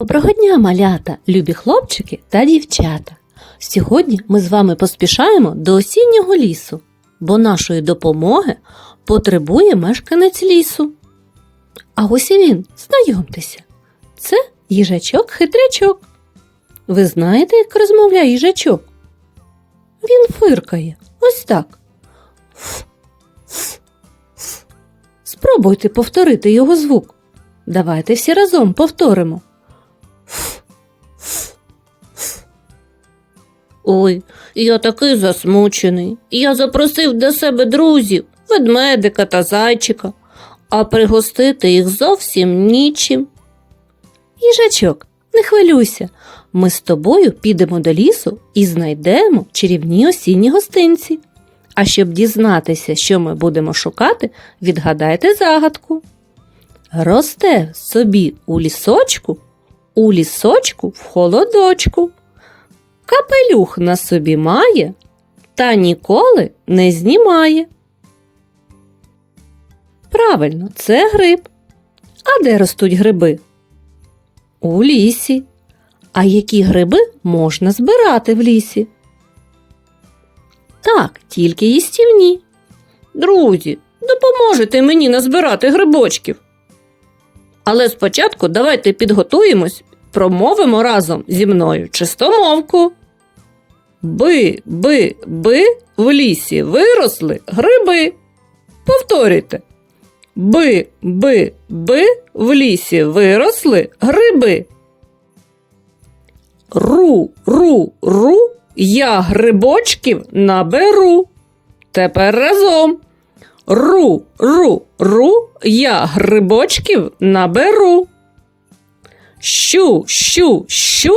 Доброго дня, малята, любі хлопчики та дівчата. Сьогодні ми з вами поспішаємо до осіннього лісу, бо нашої допомоги потребує мешканець лісу. А ось і він, знайомтеся. Це їжачок-хитрячок. Ви знаєте, як розмовляє їжачок? Він фиркає. Ось так. Спробуйте повторити його звук. Давайте всі разом повторимо. Ой, я такий засмучений. Я запросив до себе друзів, ведмедика та зайчика, а пригостити їх зовсім нічим. Їжачок, не хвилюйся. Ми з тобою підемо до лісу і знайдемо чарівні осінні гостинці. А щоб дізнатися, що ми будемо шукати, відгадайте загадку. Росте собі у лісочку, у лісочку в холодочку. Капелюх на собі має, та ніколи не знімає. Правильно, це гриб. А де ростуть гриби? У лісі. А які гриби можна збирати в лісі? Так, тільки їстівні. Друзі, допоможете мені назбирати грибочків. Але спочатку давайте підготуємось, промовимо разом зі мною чистомовку. Би, би, би, в лісі виросли гриби. Повторюйте. Би, би, би, в лісі виросли гриби. Ру, ру, ру, я грибочків наберу. Тепер разом. Ру, ру, ру, я грибочків наберу. Щу, щу, щу,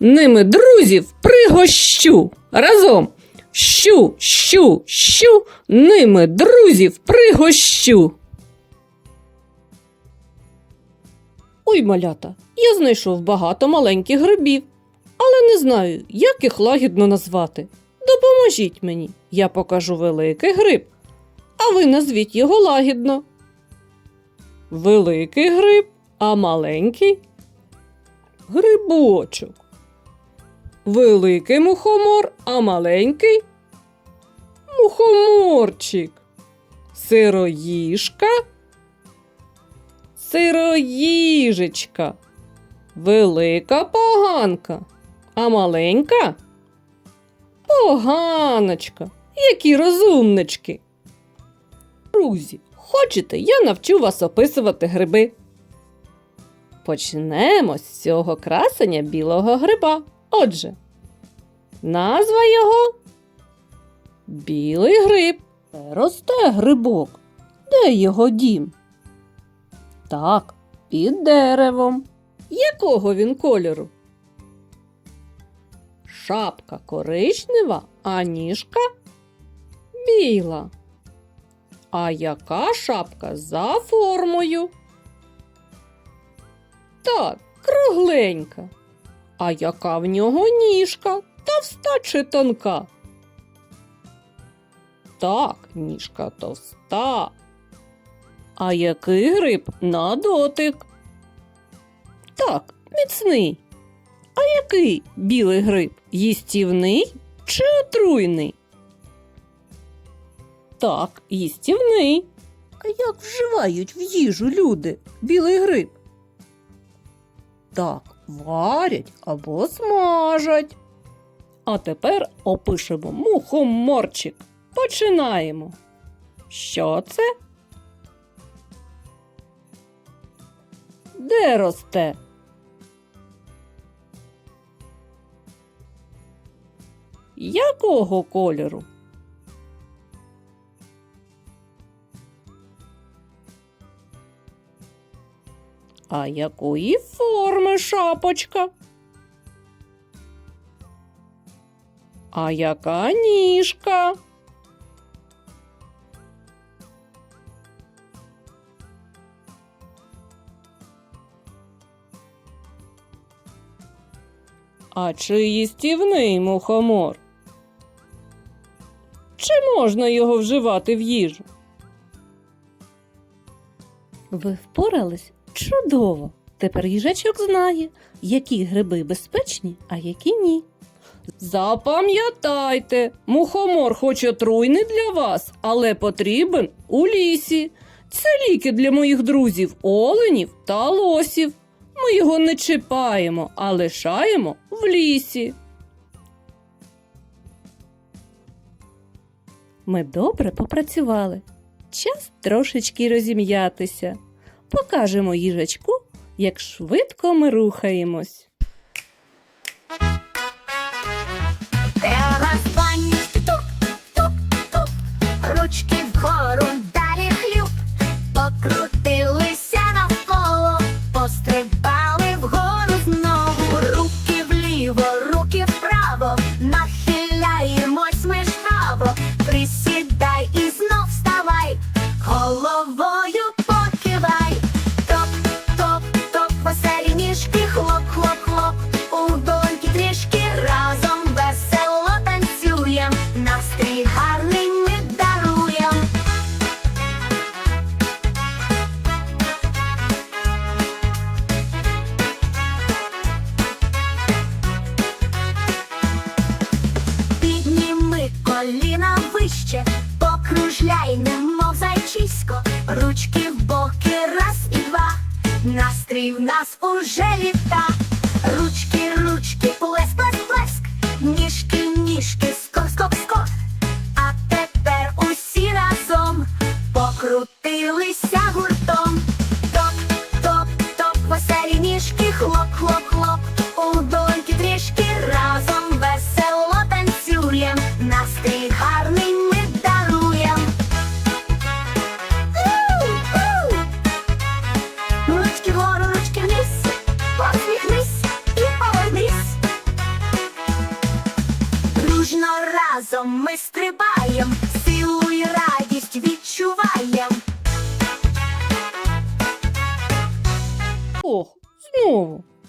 ними друзів пригощу. Разом. Щу, щу, щу, ними друзів пригощу. Ой, малята, я знайшов багато маленьких грибів, але не знаю, як їх лагідно назвати. Допоможіть мені, я покажу великий гриб, а ви назвіть його лагідно. Великий гриб, а маленький грибочок. Великий мухомор, а маленький мухоморчик. Сироїжка сироїжечка, велика поганка, а маленька поганочка, які розумнички. Друзі, хочете, я навчу вас описувати гриби. Почнемо з цього красення білого гриба. Отже, назва його білий гриб. Росте грибок. Де його дім? Так, під деревом. Якого він кольору? Шапка коричнева, а ніжка біла. А яка шапка за формою? Так, кругленька. А яка в нього ніжка? Товста чи тонка? Так, ніжка товста. А який гриб на дотик? Так, міцний. А який білий гриб? Їстівний чи отруйний? Так, їстівний. А як вживають в їжу люди білий гриб? Так, варять або смажать. А тепер опишемо мухоморчик. Починаємо. Що це? Де росте? Якого кольору? А якої форми шапочка? А яка ніжка? А чи їстівний мухомор? Чи можна його вживати в їжу? Ви впорались чудово. Тепер їжачок знає, які гриби безпечні, а які ні. Запам'ятайте, мухомор хоч отруйний для вас, але потрібен у лісі. Це ліки для моїх друзів оленів та лосів. Ми його не чіпаємо, а лишаємо в лісі. Ми добре попрацювали. Час трошечки розім'ятися. Покажемо їжачку, як швидко ми рухаємось. Настрій в нас уже літа.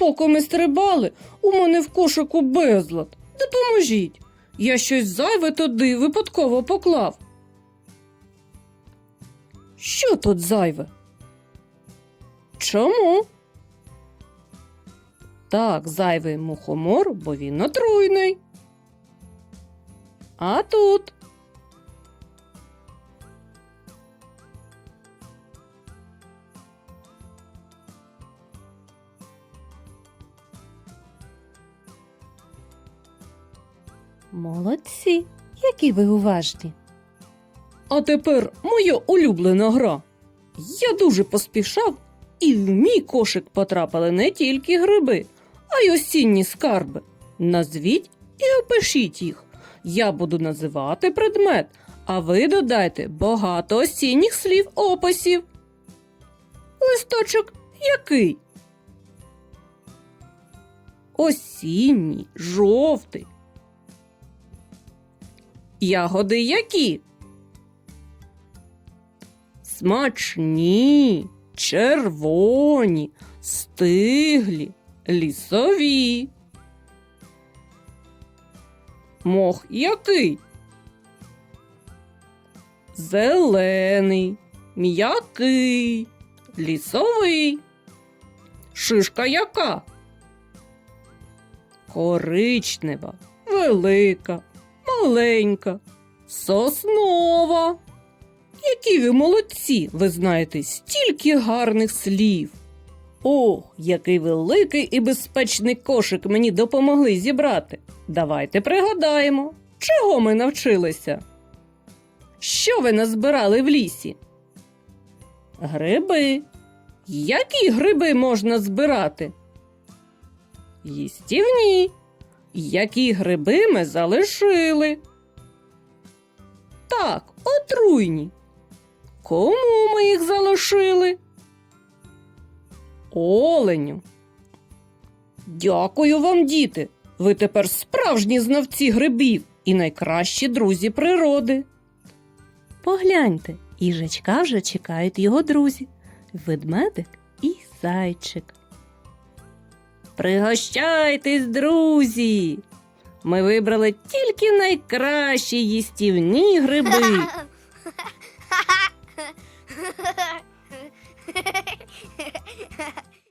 Поки ми стрибали, у мене в кошику безлад. Допоможіть. Я щось зайве туди випадково поклав. Що тут зайве? Чому? Так, зайвий мухомор, бо він отруйний. А тут. Молодці, які ви уважні. А тепер моя улюблена гра. Я дуже поспішав, і в мій кошик потрапили не тільки гриби, а й осінні скарби. Назвіть і опишіть їх. Я буду називати предмет, а ви додайте багато осінніх слів описів. Листочок який? Осінній, жовтий. Ягоди які? Смачні, червоні, стиглі, лісові. Мох який? Зелений, м'який, лісовий. Шишка яка? Коричнева, велика, маленька, соснова. Які ви молодці, ви знаєте стільки гарних слів. Ох, який великий і безпечний кошик мені допомогли зібрати. Давайте пригадаємо, чого ми навчилися. Що ви назбирали в лісі? Гриби. Які гриби можна збирати? Їстівні. Які гриби ми залишили? Так, отруйні. Кому ми їх залишили? Оленю. Дякую вам, діти. Ви тепер справжні знавці грибів і найкращі друзі природи. Погляньте, їжачка вже чекають його друзі ведмедик і зайчик. Пригощайтесь, друзі! Ми вибрали тільки найкращі їстівні гриби.